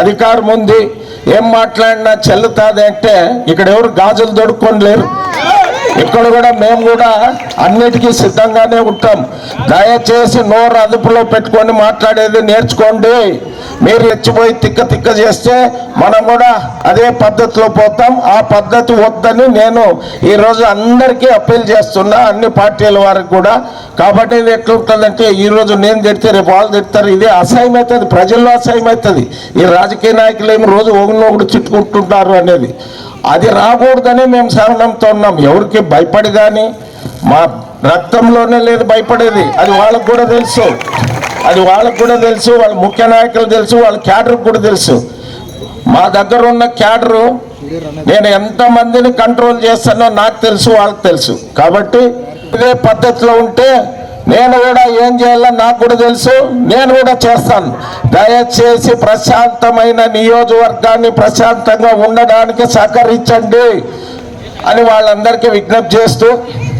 అధికారం ఉంది. ఏం మాట్లాడినా చెల్లుతాది అంటే ఇక్కడ ఎవరు గాజులు దొడుక్కొని లేరు. ఇక్కడ కూడా మేము కూడా అన్నిటికీ సిద్ధంగానే ఉంటాం. దయచేసి నోరు అదుపులో పెట్టుకొని మాట్లాడేది నేర్చుకోండి. మీరు రెచ్చిపోయి తిక్క తిక్క చేస్తే మనం కూడా అదే పద్ధతిలో పోతాం. ఆ పద్ధతి వద్దని నేను ఈరోజు అందరికీ అప్పీల్ చేస్తున్నా అన్ని పార్టీల వారికి కూడా. కాబట్టి ఇది ఎట్లుంటుందంటే ఈరోజు నేను తిడితే రేపు వాళ్ళు తిడతారు. ఇది అసహ్యం అవుతుంది ప్రజల్లో అసహ్యం అవుతుంది ఈ రాజకీయ నాయకులు ఏమి రోజు ఒకరినొకడు చుట్టుకుంటుంటారు అనేది. అది రాకూడదని మేము సహనంతో ఉన్నాం. ఎవరికి భయపడి కానీ మా రక్తంలోనే లేదు భయపడేది. అది వాళ్ళకు కూడా తెలుసు. అది వాళ్ళకు కూడా తెలుసు. వాళ్ళ ముఖ్య నాయకులు తెలుసు. వాళ్ళ క్యాడర్కి కూడా తెలుసు. మా దగ్గర ఉన్న క్యాడరు నేను ఎంతమందిని కంట్రోల్ చేస్తానో నాకు తెలుసు వాళ్ళకి తెలుసు. కాబట్టి ఇదే పద్ధతిలో ఉంటే నేను కూడా ఏం చేయాలో నాకు కూడా తెలుసు. నేను కూడా చేస్తాను. దయచేసి ప్రశాంతమైన నియోజకవర్గాన్ని ప్రశాంతంగా ఉండడానికి సహకరించండి అని వాళ్ళందరికీ విజ్ఞప్తి చేస్తూ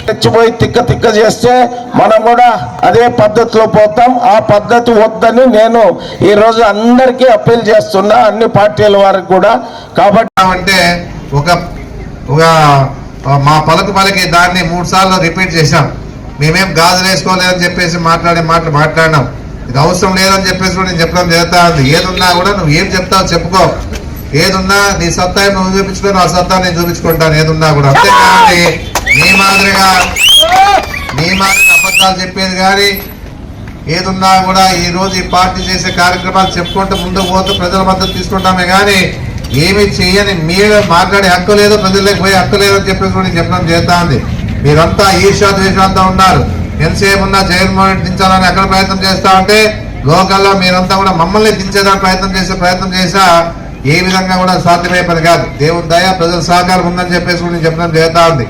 తెచ్చిపోయి తిక్క తిక్క చేస్తే మనం కూడా అదే పద్ధతిలో పోతాం. ఆ పద్ధతి వద్దని నేను ఈరోజు అందరికీ అప్పీల్ చేస్తున్నా అన్ని పార్టీల వారికి కూడా. కాబట్టి అంటే ఒక ఒక మా పలుకు పలికి దాన్ని మూడు సార్లు రిపీట్ చేశాం. మేమేం గాజులు వేసుకోలేదని చెప్పేసి మాట్లాడే మాటలు మాట్లాడినాం. ఇది అవసరం లేదని చెప్పేసి నేను చెప్పడం జరుగుతా ఉంది ఏదున్నా కూడా నువ్వు ఏం చెప్తావు చెప్పుకో. ఏదున్నా నీ సత్తా నువ్వు చూపించుకో నా సత్తా నేను చూపించుకుంటాను. ఏదున్నా కూడా. అంతేకాని నీ మాదిరిగా నీ మాదిరిగా అబద్ధాలు చెప్పేది కానీ ఏదున్నా కూడా ఈ రోజు ఈ పార్టీ చేసే కార్యక్రమాలు చెప్పుకుంటూ ముందుకు పోతూ ప్రజల మద్దతు తీసుకుంటామే కానీ ఏమి చేయని మీరు మాట్లాడే హక్కు లేదు ప్రజలకు పోయి హక్కు లేదని చెప్పేసి నేను చెప్పడం చేస్తా ఉంది మీరంతా ఈర్షా ద్వేషాలతో ఉన్నారు. ఎంతసేపు ఉన్నా జగన్మోహన్ రెడ్డి దించాలని ఎక్కడ ప్రయత్నం చేస్తా ఉంటే లోకల్లో మీరంతా కూడా మమ్మల్ని దించేదానికి ప్రయత్నం చేసే ప్రయత్నం చేసా ఏ విధంగా కూడా సాధ్యమయ్యే పని కాదు. దేవుని దయ ప్రజల సహకారం ఉందని చెప్పేసి కూడా నేను చెప్పడం చేస్తా ఉంది.